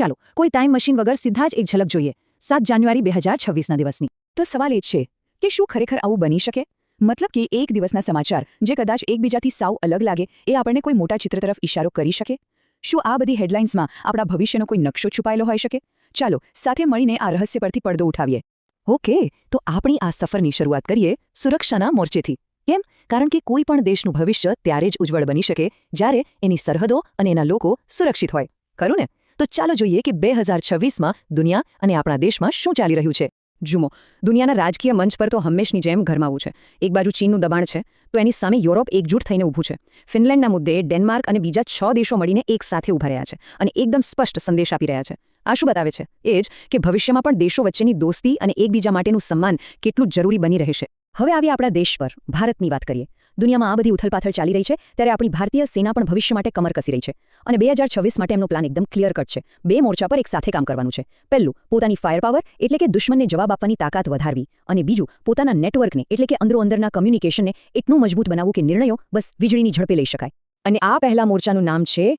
ચાલો, કોઈ time machine વગર સીધા જ એક ઝલક જોઈએ. સાત જાન્યુઆરી બે હજાર છવ્વીસના દિવસની. તો સવાલ એ જ છે કે શું ખરેખર આવું બની શકે? મતલબ કે એક દિવસના સમાચાર જે કદાચ એકબીજાથી સાવ અલગ લાગે, એ આપણને કોઈ મોટા ચિત્ર તરફ ઇશારો કરી શકે? શું આ બધી હેડલાઇન્સમાં આપણા ભવિષ્યનો કોઈ નકશો છુપાયેલો હોઈ શકે? ચાલો, સાથે મળીને આ રહસ્ય પરથી પડદો ઉઠાવીએ. ઓકે, તો આપણી આ સફરની શરૂઆત કરીએ સુરક્ષાના મોરચેથી. કેમ? કારણ કે કોઈ પણ દેશનું ભવિષ્ય ત્યારે જ ઉજ્જવળ બની શકે, જ્યારે એની સરહદો અને એના લોકો સુરક્ષિત હોય. ખરું ને? તો ચાલો જોઈએ કે બે હજાર છવ્વીસમાં દુનિયા અને આપણા દેશમાં શું ચાલી રહ્યું છે. જુઓ, દુનિયાના રાજકીય મંચ પર તો હંમેશની જેમ ગરમાવું છે. એક બાજુ ચીનનું દબાણ છે, તો એની સામે યુરોપ એકજૂટ થઈને ઊભું છે. ફિનલેન્ડના મુદ્દે ડેનમાર્ક અને બીજા છ દેશો મળીને એક સાથે ઊભા રહ્યા છે અને એકદમ સ્પષ્ટ સંદેશ આપી રહ્યા છે. આ શું બતાવે છે? એ જ કે ભવિષ્યમાં પણ દેશો વચ્ચેની દોસ્તી અને એકબીજા માટેનું સન્માન કેટલું જરૂરી બની રહેશે. હવે આવી આપણા દેશ પર, ભારતની વાત કરીએ. દુનિયામાં આ બધી ઉથલપાથલ ચાલી રહી છે, ત્યારે આપણી ભારતીય સેના પણ ભવિષ્ય માટે કમર કસી રહી છે. અને બે માટે એમનો પ્લાન એકદમ ક્લિયર કટ છે. બે મોરચા પર એક સાથે કામ કરવાનું છે. પહેલું, પોતાની ફાયર પાવર એટલે કે દુશ્મનને જવાબ આપવાની તાકાત વધારવી. અને બીજું, પોતાના નેટવર્કને એટલે કે અંદરોઅંદરના કમ્યુનિકેશનને એટલું મજબૂત બનાવવું કે નિર્ણયો બસ વીજળીની ઝડપે લઈ શકાય. અને આ પહેલા મોરચાનું નામ છે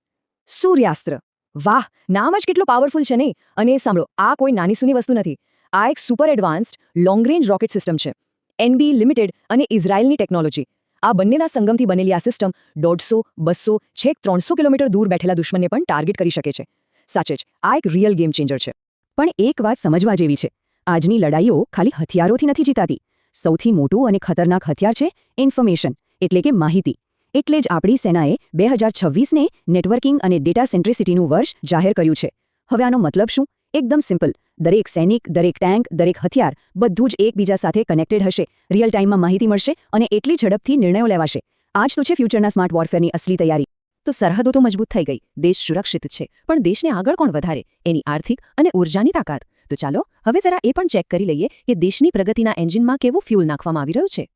સૂર્યાસ્ત્ર. વાહ, નામ જ કેટલો પાવરફુલ છે નહીં? અને સાંભળો, આ કોઈ નાની સૂની વસ્તુ નથી. આ એક super advanced long range rocket system છે એનબી લિમિટેડ અને ઇઝરાયલની ટેકનોલોજી આ બંનેના સંગમથી બનેલી આ સિસ્ટમ દોઢસો, બસો, છેક ત્રણસો કિલોમીટર દૂર બેઠેલા દુશ્મનને પણ ટાર્ગેટ કરી શકે છે. સાચે જ, આ એક રિયલ ગેમ ચેન્જર છે. પણ એક વાત સમજવા જેવી છે. આજની લડાઈઓ ખાલી હથિયારોથી નથી જીતાતી. સૌથી મોટું અને ખતરનાક હથિયાર છે ઇન્ફોર્મેશન, એટલે કે માહિતી. એટલે જ આપણી સેનાએ બે હજાર છવ્વીસને નેટવર્કિંગ અને ડેટા સેન્ટ્રિસિટીનું વર્ષ જાહેર કર્યું છે. હવે આનો મતલબ શું? એકદમ સિમ્પલ. દરેક સૈનિક, દરેક ટેન્ક, દરેક હથિયાર બધું જ એકબીજા સાથે કનેક્ટેડ હશે. રિયલ ટાઈમમાં માહિતી મળશે અને એટલી ઝડપથી નિર્ણયો લેવાશે. આ જ તો છે ફ્યુચરના સ્માર્ટ વોરફેરની અસલી તૈયારી. તો સરહદો તો મજબૂત થઈ ગઈ. દેશ સુરક્ષિત છે. પણ દેશને આગળ કોણ વધારે? એની આર્થિક અને ઉર્જાની તાકાત. તો ચાલો, હવે જરા એ પણ ચેક કરી લઈએ કે દેશની પ્રગતિના એન્જિનમાં કેવું ફ્યુલ નાખવામાં આવી રહ્યું છે.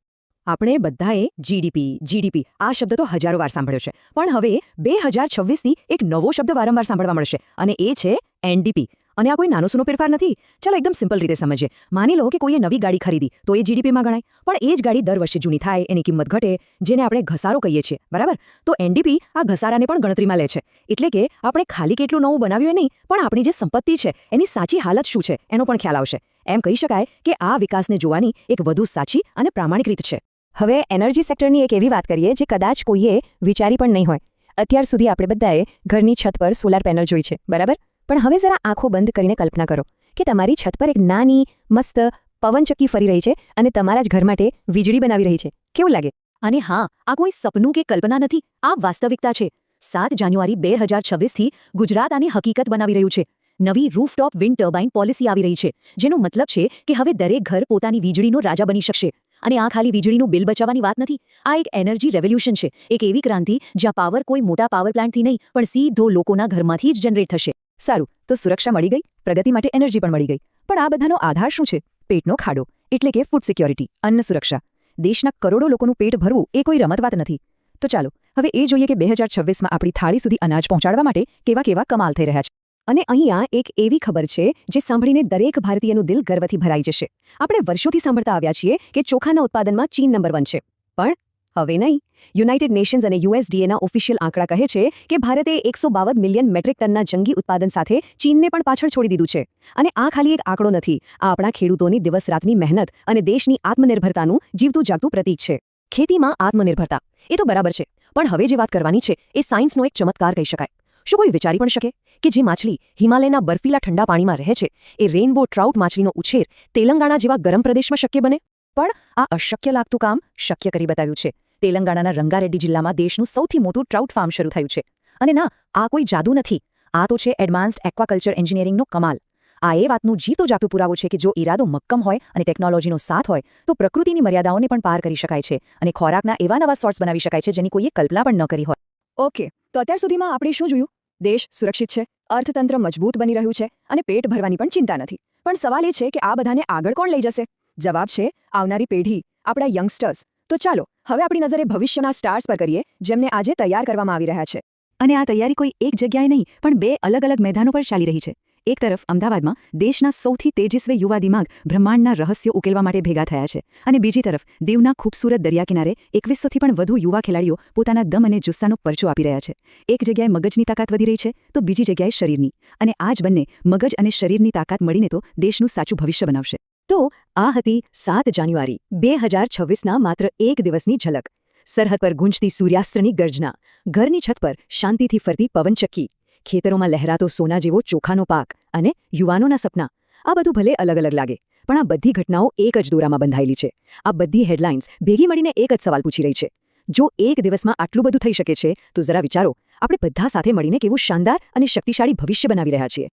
આપણે બધાએ જીડીપી જીડીપી આ શબ્દ તો હજારો વાર સાંભળ્યો છે. પણ હવે બે હજાર છવ્વીસથી એક નવો શબ્દ વારંવાર સાંભળવા મળશે અને એ છે એનડીપી અને આ કોઈ નાનો સૂનો ફેરફાર નથી. ચાલો એકદમ સિમ્પલ રીતે સમજીએ. માની લો કે કોઈએ નવી ગાડી ખરીદી, તો એ જીડીપીમાં ગણાય. પણ એ જ ગાડી દર વર્ષે જૂની થાય, એની કિંમત ઘટે, જેને આપણે ઘસારો કહીએ છીએ. બરાબર? તો એનડીપી આ ઘસારાને પણ ગણતરીમાં લે છે. એટલે કે આપણે ખાલી કેટલું નવું બનાવ્યું નહીં, પણ આપણી જે સંપત્તિ છે, એની સાચી હાલત શું છે, એનો પણ ખ્યાલ આવશે. એમ કહી શકાય કે આ વિકાસને જોવાની એક વધુ સાચી અને પ્રામાણિક રીત છે. હવે એનર્જી સેક્ટરની એક એવી વાત કરીએ, જે કદાચ કોઈએ વિચારી પણ નહીં હોય. અત્યાર સુધી આપણે બધાએ ઘરની છત પર સોલાર પેનલ જોઈ છે. બરાબર? પણ હવે જરા આંખો બંધ કરીને કલ્પના કરો કે તમારી છત પર એક નાની, મસ્ત, પવનચક્કી ફરી રહી છે અને તમારા જ ઘર માટે વીજળી બનાવી રહી છે. કેવું લાગે? અને હા, આ કોઈ સપનું કે કલ્પના નથી. આ વાસ્તવિકતા છે. સાત જાન્યુઆરી બે હજાર છવ્વીસથી ગુજરાત આને હકીકત બનાવી રહ્યું છે. નવી રૂફટોપ વિન્ડ ટર્બાઇન પોલિસી આવી રહી છે, જેનો મતલબ છે કે હવે દરેક ઘર પોતાની વીજળીનો રાજા બની શકશે. અને આ ખાલી વીજળીનું બિલ બચાવવાની વાત નથી. આ એક એનર્જી રેવોલ્યુશન છે, એક એવી ક્રાંતિ જ્યાં પાવર કોઈ મોટા પાવર પ્લાન્ટથી નહીં, પણ સીધો લોકોના ઘરમાંથી જ જનરેટ થશે. સારું, તો સુરક્ષા મળી ગઈ, પ્રગતિ માટે એનર્જી પણ મળી ગઈ. પણ આ બધાનો આધાર શું છે? પેટનો ખાડો, એટલે કે ફૂડ સિક્યોરિટી અન્ન સુરક્ષા. દેશના કરોડો લોકોનું પેટ ભરવું એ કોઈ રમતવાત નથી. તો ચાલો, હવે એ જોઈએ કે બે હજાર છવ્વીસમાં આપણી થાળી સુધી અનાજ પહોંચાડવા માટે કેવા કેવા કમાલ થઈ રહ્યા છે. અને અહીંયા એક એવી ખબર છે, જે સાંભળીને દરેક ભારતીયનું દિલ ગર્વથી ભરાઈ જશે. આપણે વર્ષોથી સાંભળતા આવ્યા છીએ કે ચોખાના ઉત્પાદનમાં ચીન નંબર વન છે. પણ હવે નહીં. યુનાઇટેડ નેશન્સ અને યુએસડીએના ઓફિશિયલ આંકડા કહે છે કે ભારતે એકસો મિલિયન મેટ્રિક ટનના જંગી ઉત્પાદન સાથે ચીનને પણ પાછળ છોડી દીધું છે. અને આ ખાલી એક આંકડો નથી. આ આપણા ખેડૂતોની દિવસ રાતની મહેનત અને દેશની આત્મનિર્ભરતાનું જીવતું જાગતું પ્રતીક છે. ખેતીમાં આત્મનિર્ભરતા. એ તો બરાબર છે. પણ હવે જે વાત કરવાની છે, એ સાયન્સનો એક ચમત્કાર કહી શકાય. શું કોઈ વિચારી પણ શકે કે જે માછલી હિમાલયના બર્ફીલા ઠંડા પાણીમાં રહે છે, એ રેઇનબો ટ્રાઉટ માછલીનો ઉછેર તેલંગાણા જેવા ગરમ પ્રદેશમાં શક્ય બને? પણ આ અશક્ય લાગતું કામ શક્ય કરી બતાવ્યું છે. તેલંગાણાના રંગારેડ્ડી જિલ્લામાં દેશનું સૌથી મોટું ટ્રાઉટ ફાર્મ શરૂ થયું છે. અને ના, આ કોઈ જાદુ નથી. આ તો છે એડવાન્સ્ડ એક્વાકલ્ચર એન્જિનિયરિંગનો કમાલ. આ એ વાતનું જીતો જાતું પુરાવો છે કે જો ઈરાદો મક્કમ હોય અને ટેકનોલોજીનો સાથ હોય, તો પ્રકૃતિની મર્યાદાઓને પણ પાર કરી શકાય છે અને ખોરાકના એવા નવા સોર્ટ્સ બનાવી શકાય છે જેની કોઈએ કલ્પના પણ ન કરી હોય. ઓકે, તો અત્યાર સુધીમાં આપણે શું જોયું? દેશ સુરક્ષિત છે, અર્થતંત્ર મજબૂત બની રહ્યું છે અને પેટ ભરવાની પણ ચિંતા નથી. પણ સવાલ એ છે કે આ બધાને આગળ કોણ લઈ જશે? જવાબ છે આવનારી પેઢી, આપણા યંગસ્ટર્સ તો ચાલો હવે આપણી નજરે ભવિષ્યના સ્ટાર્સ પર કરીએ, જેમને આજે તૈયાર કરવામાં આવી રહ્યા છે. અને આ તૈયારી કોઈ એક જગ્યાએ નહીં, પણ બે અલગ અલગ મેદાનો પર ચાલી રહી છે. એક તરફ અમદાવાદમાં દેશના સૌથી તેજસ્વી યુવા દિમાગ બ્રહ્માંડના રહસ્યો ઉકેલવા માટે ભેગા થયા છે અને બીજી તરફ દીવના ખૂબસૂરત દરિયા કિનારે એકવીસોથી પણ વધુ યુવા ખેલાડીઓ પોતાના દમ અને જુસ્સાનો પરચો આપી રહ્યા છે. એક જગ્યાએ મગજની તાકાત વધી રહી છે તો બીજી જગ્યાએ શરીરની. અને આ જ બંને મગજ અને શરીરની તાકાત મળીને તો દેશનું સાચું ભવિષ્ય બનાવશે. તો આ હતી સાત જાન્યુઆરી, બે હજાર છવ્વીસના માત્ર એક દિવસની ઝલક. સરહદ પર ગુંજતી સૂર્યાસ્ત્રની ગર્જના. ઘરની છત પર શાંતિથી ફરતી પવનચક્કી ખેતરોમાં લહેરાતો સોના જેવો ચોખાનો પાક અને યુવાનોના સપના. આ બધું ભલે અલગ અલગ લાગે, પણ આ બધી ઘટનાઓ એક જ દોરામાં બંધાયેલી છે. આ બધી હેડલાઇન્સ ભેગી મળીને એક જ સવાલ પૂછી રહી છે. જો એક દિવસમાં આટલું બધું થઈ શકે છે, તો જરા વિચારો, આપણે બધા સાથે મળીને કેવું શાનદાર અને શક્તિશાળી ભવિષ્ય બનાવી રહ્યા છીએ.